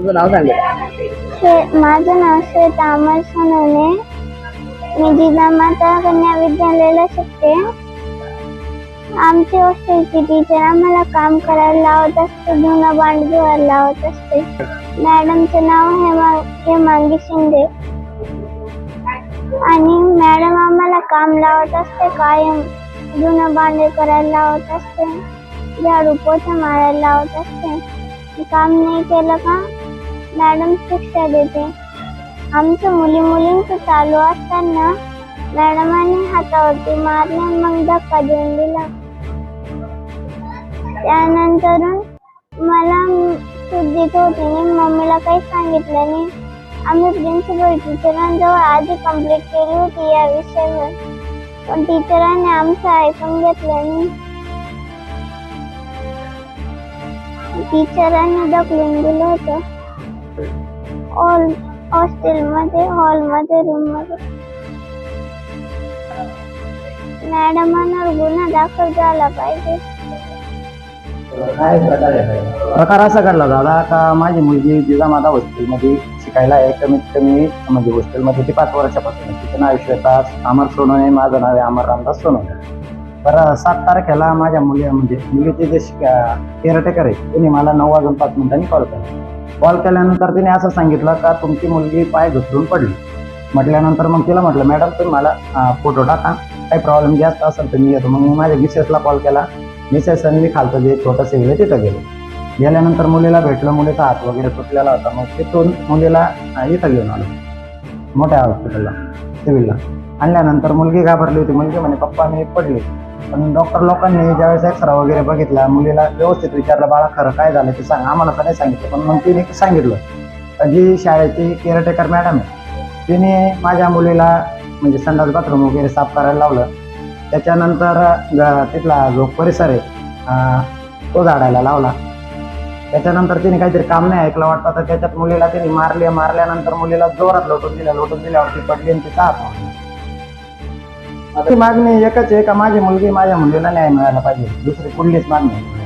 तुझं नाव सांग माझं नाव श्वेता अमर सोनवणे. मी जिजामाता कन्या विद्यालयाला शिकते. आमची हॉस्टेलची टीचर आम्हाला काम करायला लावत असते धुणं बांड धुवायला लावत असते. मॅडमचं नाव हेमा हेमांगी शिंदे. आणि मॅडम आम्हाला काम लावत असते कायम धुणं भांडे करायला लावत असते. झाडू पोछा मारायला लावत असते. काम नाही केलं का? मॅडम शिक्षा देते. आमचं मुली मुलींचं चालू असताना मॅडमाने हातावरती मारले मग धक्का देऊन दिला. त्यानंतर मला शुद्धीत होती मी मम्मीला काही सांगितलं नाही. आम्ही प्रिन्सिपल टीचरांजवळ आधी कंप्लीट केली होती या विषयावर. पण टीचरांनी आमचं ऐकून घेतलं नाही. टीचरांनी ढकलून दिलं होतं. हॉल हॉस्टेलमध्ये हॉलमध्ये रूममध्ये. मॅडमांवर गुन्हा दाखल झाला पाहिजे. काय प्रकार असा घडला दादा का माझी मुलगी जिजामाता हॉस्टेलमध्ये शिकायला आहे. कमीत कमी म्हणजे हॉस्टेलमध्ये ती पाच वर्षापासून तिचं नाव श्वेता अमर सोनवणे माझं नाव आहे अमर रामदास सोनवणे तर सात तारखेला माझ्या मुली म्हणजे मुलीचे जे केअरटेकर आहे त्यांनी मला नऊ वाजून पाच मिनिटांनी कॉल केला. कॉल केल्यानंतर तिने असं सांगितलं का तुमची मुलगी पाय घसरून पडली. म्हटल्यानंतर मग तिला म्हटलं मॅडम तुम्ही मला फोटो टाका. काही प्रॉब्लेम जास्त असेल तर मी येतो. मग मी माझ्या मिसेसला कॉल केला. मिसेस आणि मी खालचं जे छोटं सिव्हिल तिथं गेलो. गेल्यानंतर मुलीला भेटलं. मुलीचा हात वगैरे तुटलेला होता. मग तिथून मुलीला इथं घेऊन आलो. मोठ्या हॉस्पिटलला सिव्हिलला आणल्यानंतर मुलगी घाबरली होती. मुलगी म्हणे पप्पा मी पडली. पण डॉक्टर लोकांनी ज्यावेळेस एक्सरा वगैरे बघितला मुलीला व्यवस्थित विचारलं बाळा खरं काय झालं? ते सांग आम्हाला तर नाही सांगितलं. पण मग तिने सांगितलं जी शाळेची केअरटेकर मॅडम आहे तिने माझ्या मुलीला म्हणजे संडास बाथरूम वगैरे साफ करायला लावलं. त्याच्यानंतर तिथला जो परिसर आहे तो झाडायला लावला. त्याच्यानंतर तिने काहीतरी काम नाही ऐकलं वाटतं तर त्याच्यात मुलीला तिने मारली. मारल्यानंतर मुलीला जोरात लोटून दिल्या लोटून दिल्यावरती पडली आणि तिचा हात ती मागणी एकच आहे का माझी मुलगी माझ्या मुलीला न्याय मिळायला पाहिजे. दुसरी कुठलीच मागणी